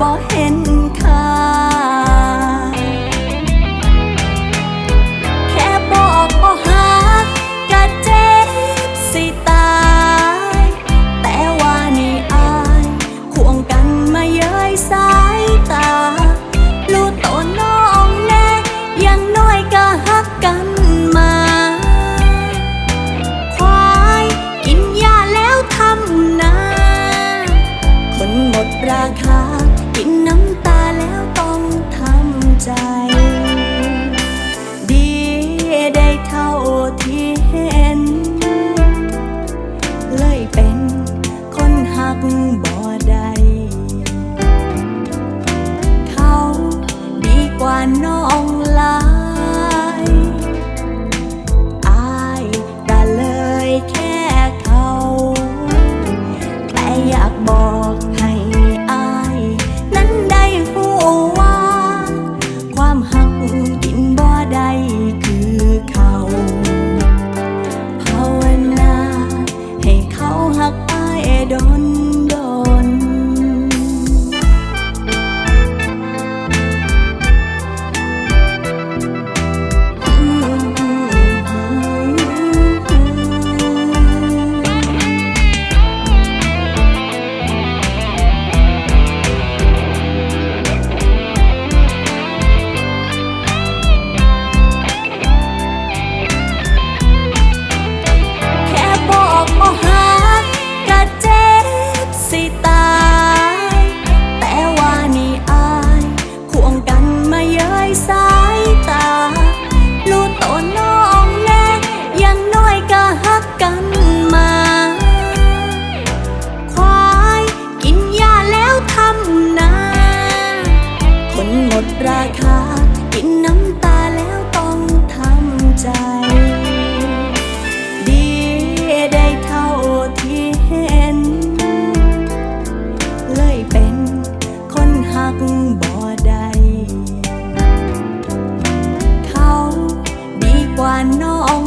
บ่เห็น ภา ราคา กินน้ำตาแล้วต้องทำใจ ดีได้เท่าที่เห็น เลยเป็นคนหักบ่ได้เขาดีกว่าน้อง